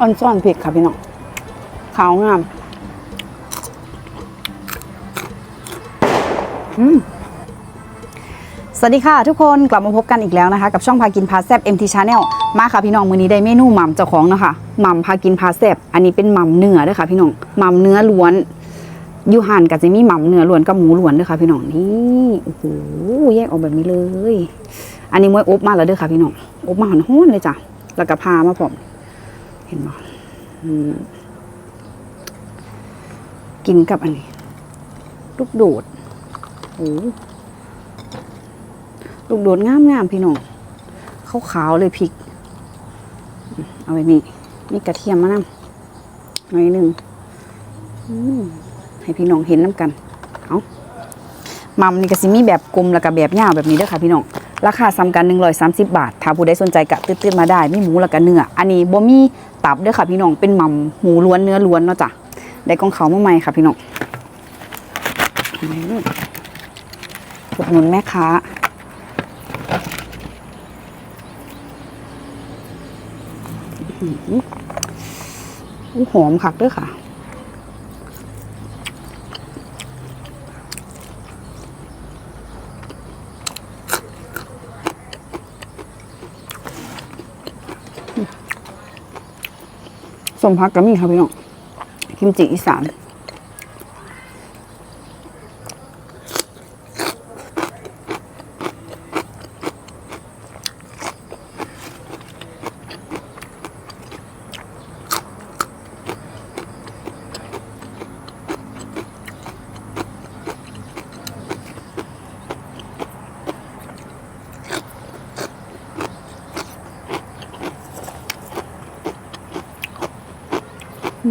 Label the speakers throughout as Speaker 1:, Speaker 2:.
Speaker 1: อ่อนซ่อนเผ็ดค่ะพี่น้องขาวงามอืมสวัสดีค่ะทุกคนกลับมาพบกันอีกแล้วนะคะ กับช่องพากินพาแซบ MT Channel มาค่ะพี่น้องมื้อนี้ได้เมนูหม่ำเจ้าของเนาะคะหม่ำพากินพาแซบอันนี้เป็นหม่ำเนื้อเด้วยค่ะพี่น้องหม่ำเนื้อล้วนอยูหันกับจะมีหม่ำเนื้อล้วนกับหมูล้วนเด้วยค่ะพี่น้องนี่โอ้โหแยกออกแบบนี้เลย อันนี้มวยอบมาแล้วเด้อค่ะพี่น้องอบมาหอนๆเลยจ้ะแล้วก็พามาพร้อม เห็นบ่อืมกินกับอันนี้ ลูกโดดโอ้ลูกโดดงามงามๆพี่น้องขาวขาวๆเลยพริก เอาไว้นี่มีกระเทียมมานำหน่อยหนึ่งให้พี่น้องเห็นน้ำกัน เอามัมนี่ก็สิมีแบบกลมแล้วก็แบบยาวแบบนี้เด้อค่ะพี่น้อง ราคาซ้ำกัน 130 บาท ถ้าผู้ใดสนใจก็ตื้นๆมาได้ มีหมูแล้วก็เนื้อ อันนี้บ่มี ตับด้วยค่ะพี่น้องเป็นหมัมหมูล้วนเนื้อล้วนเนาะจ้ะได้กองเขาเมื่อไหร่ค่ะพี่น้องอุดหนุนแม่ค้าอู้หอมคักด้วยค่ะ สมพักก็มีค่ะพี่น้องกิมจิอีสาน กระ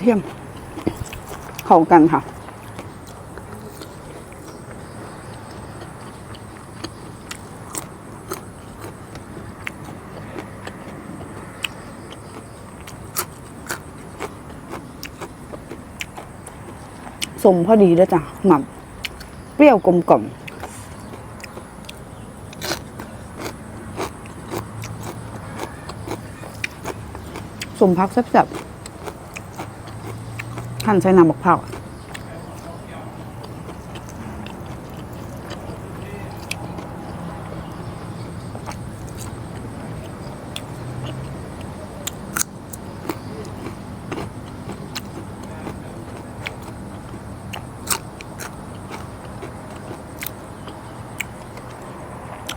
Speaker 1: เทียมเข้ากันค่ะ สมพอดีแล้วจ้ะหม่ำเปรี้ยวกลมกล่อมสมพักแซ่บๆหั่นใส่น้ำบักเผา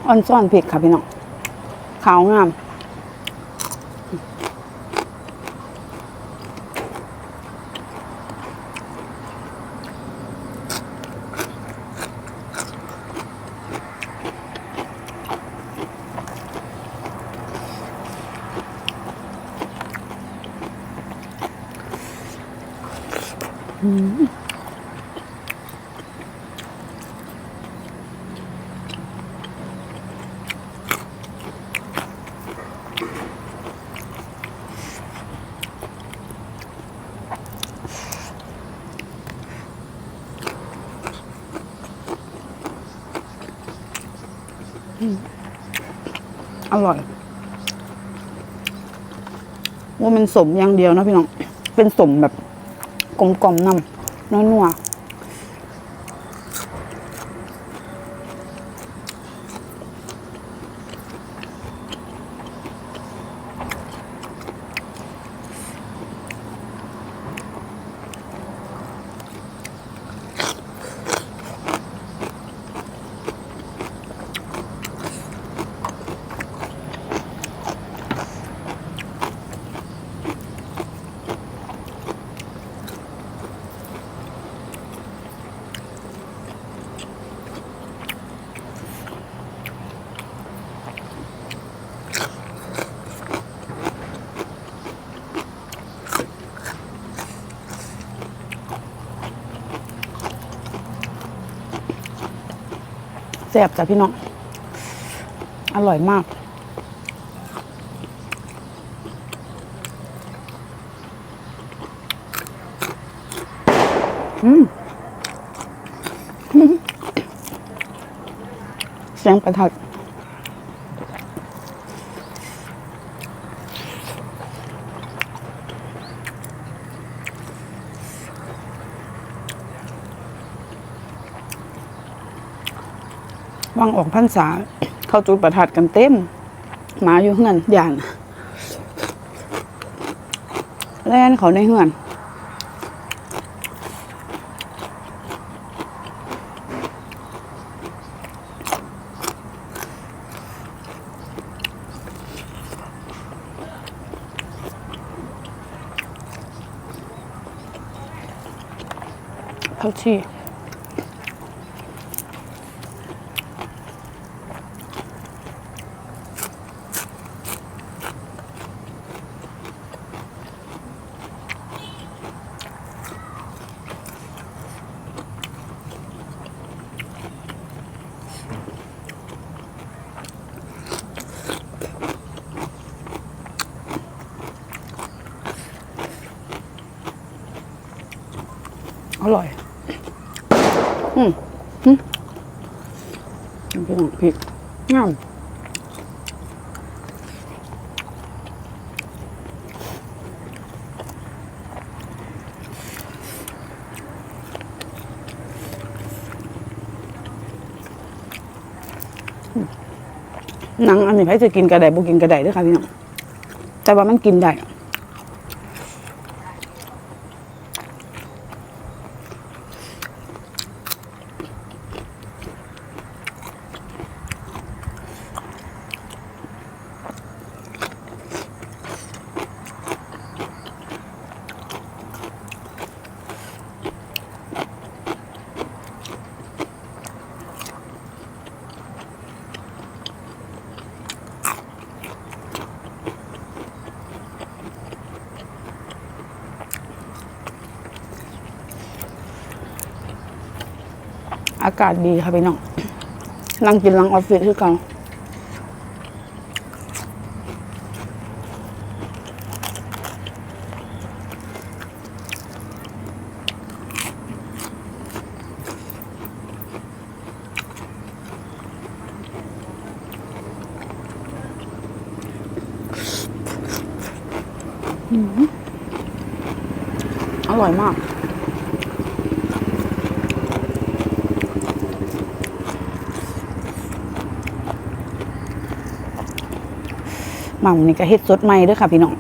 Speaker 1: อ่อนซ่อนเผ็ดค่ะพี่น้องขาวงาม อร่อยว่ามันสมอย่างเดียวนะพี่น้อง เป็นสมแบบกลมกล่อมๆนำนัวๆ แซ่บจ้ะพี่น้อง อร่อยมาก อืมเสียงประทัด วางออกพรรษา เข้าจุดประทัดกันเต็มหมาอยู่เฮือนย่านแล่นเขาในเฮือนเขาชี อร่อย อืมอืมพี่น้องพริกงามอืมหนังอันนี้ใครจะกินกระไดบ่กินกระไดเด้วยค่ะพี่น้องแต่ว่ามันกินได้ อากาศดีค่ะพี่น้องนั่งกินหลังออฟฟิศคือเกันอร่อยมาก หม่ำนี่ก็เฮ็ดสดใหม่เด้วยค่ะพี่น้อง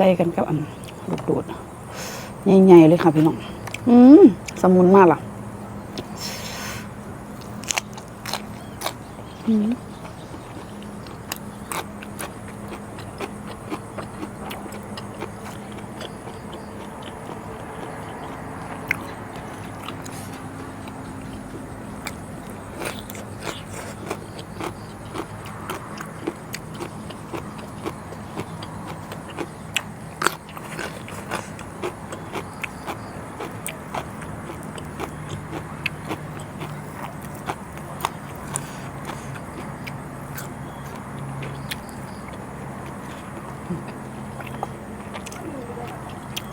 Speaker 1: ส่กันกับอันลูกโดดใหญ่ๆเลยค่ะพี่น้อง อืมสมุนมากล่ะ อืม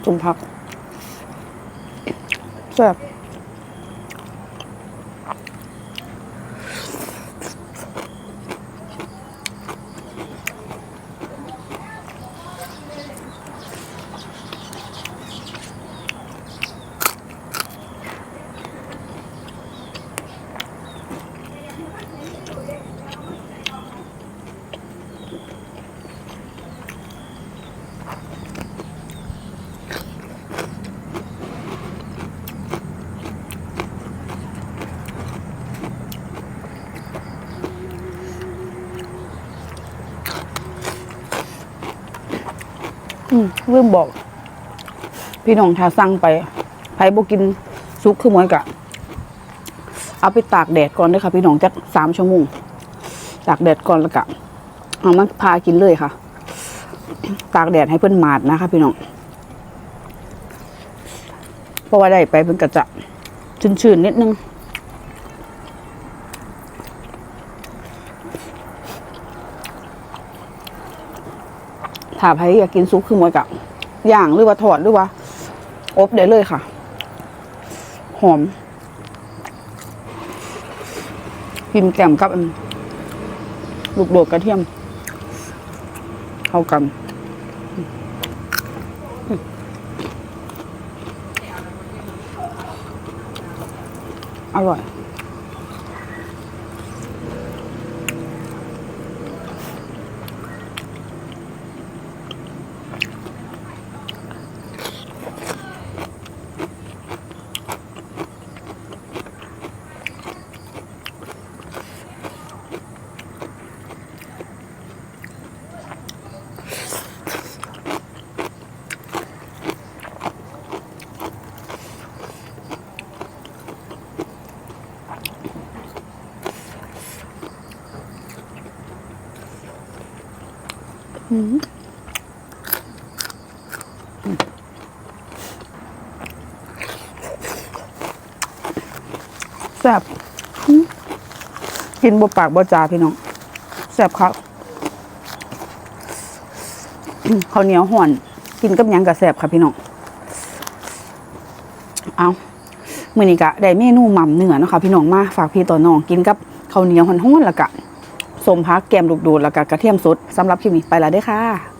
Speaker 1: จุ่มผักแซ่บ อืมลืมบอก พี่น้องถ้าสั่งไปไผบ่กินซุกคือมวยกะ เอาไปตากแดดก่อนด้วยค่ะ พี่น้องจักสามชั่วโมงตากแดดก่อนแล้วกะเอามาพากินเลยค่ะ ตากแดดให้เพิ่อนหมาดนะคะ พี่น้องเพราะว่าได้ไปเพิ่นก็จะชื้นๆนิดนึง ถ้าใครอยากกินซุปคือมวยกะย่างหรือว่าทอดหรือว่า อบได้เลยค่ะ หอมกินแกมกับอันลูกโดดกระเทียม เข้ากันอร่อย แซ่บกินบ่ปากบ่จาพี่น้องแซ่บครับข้าวเหนียวห่อนกินกับยังกับแซ่บค่ะพี่น้องเอามื้อนี้กะได้เมนูหม่ำเนื้อนะคะพี่น้องมาฝากพี่ต่อน้องกินกับข้าวเหนียวห่อนๆแล้วกะ สมพักแกมลูกดูดแล้วก็กระเทียมสดสำหรับคลิปนี้ไปแล้วเด้อค่ะ